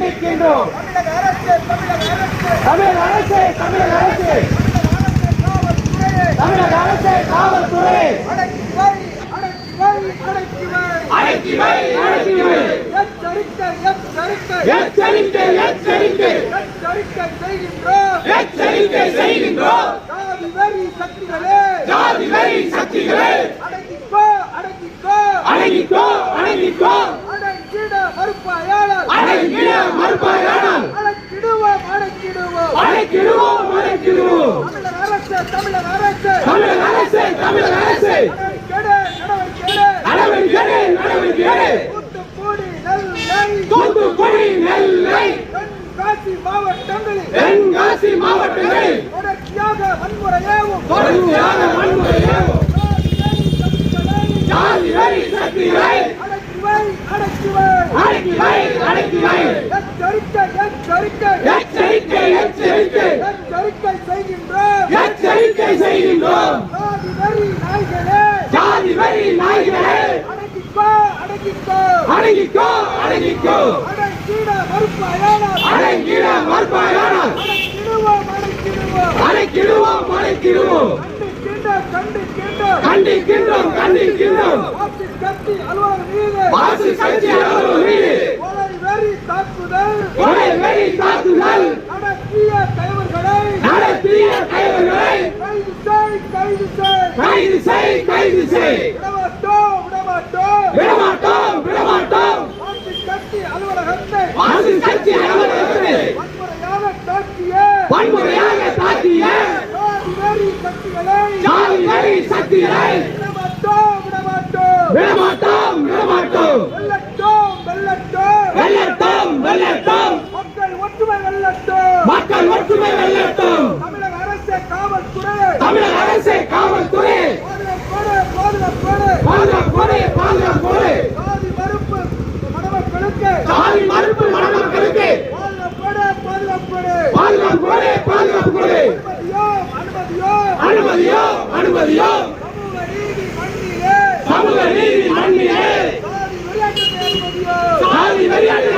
கண்டிக்கின்றோம் தமிழக அரசு தமிழக அரசு தமிழக அரசு காவல்துறை அடக்கி வை எச்சரிக்கை எச்சரிக்கை எச்சரிக்கை எச்சரிக்கை எச்சரிக்கை செய்கின்றோம் எச்சரிக்கை செய்கின்றோம் ஜாதி வெறி சக்திகளே ஜாதி வெறி சக்திகளே அடக்கிக்கோ அடக்கிக்கோ. அடங்கிக்கோ அடங்கிக்கோ அடக்கிடுவோம் அடக்கிடுவோம் அடக்கிடுவோம் தமிழக அரசு தமிழக அரசு. தமிழக அரசு தமிழக அரசு. நடவடிக்கை நடவடிக்கை தூத்துக்குடி நெல்லை. தூத்துக்குடி நெல்லை. தென்காசி மாவட்டங்களில். தென்காசி மாவட்டங்களில். தொடர்ச்சியாக வன்முறையாகவும் வன்முறையாகும் ஜாதி வெறி சக்திகளை அடக்கி வை அடக்கி வை அடக்கி வை அடக்கி வை எச்சரிக்கை எச்சரிக்கை எச்சரிக்கை எச்சரிக்கை எச்சரிக்கை செய்கின்றோம் எச்சரிக்கை செய்கின்றோம் ஜாதி வெறி நாய்களே ஜாதி வெறி நாய்களே அடக்கிக்கோ அடக்கிக்கோ அடங்கிக்கோ. அடங்கிக்கோ அடங்கிட மறுப்பாயானால் அடக்கிடுவோம் அடக்கிடுவோம். கண்டிக்கின்றோம் கண்டிக்கின்றோம். வாசி கட்சி அலுவலகம் மீது. வாசி கட்சி அவர்கள் மீது. கொலை வெறி தாக்குதல். கொலை வெறி தாக்குதல். நடத்திய தலைவர்களை. நடத்திய கைவர்களை கைது செய் கைது செய். கைது செய் கைது செய். விடமாட்டோம் விடமாட்டோம் விடமாட்டோம் விடமாட்டோம் வாசி கட்சி அலுவலகத்தை வாசி கட்சி அவர்களுக்கு வன்முறையாக தாக்கிய வன்முறையாக தாக்கிய ஜாதி வெறி ஜாதி வெறி சக்திகளை விடமாட்டோம் விடமாட்டோம். விடமாட்டோம் விடமாட்டோம். வெல்லட்டோம் வெல்லட்டோம். வெல்லட்டும் வெல்லட்டும். மக்கள் ஒற்றுமை வெல்லட்டோம். மக்கள் ஒற்றுமை வெல்லட்டும். தமிழக அரசு காவல்துறை. தமிழக அரசு காவல்துறை. பாதுகாப்போடு பாதுகாப்போடு. பாதுகாப்போடு பாதுகாப்போடு. சாதி மறுப்பு மணமக்களுக்கு. சாதி மறுப்பு மணமக்களுக்கு. பாதுகாப்போடு பாதுகாப்போடு. பாதுகாப்போடு சாதி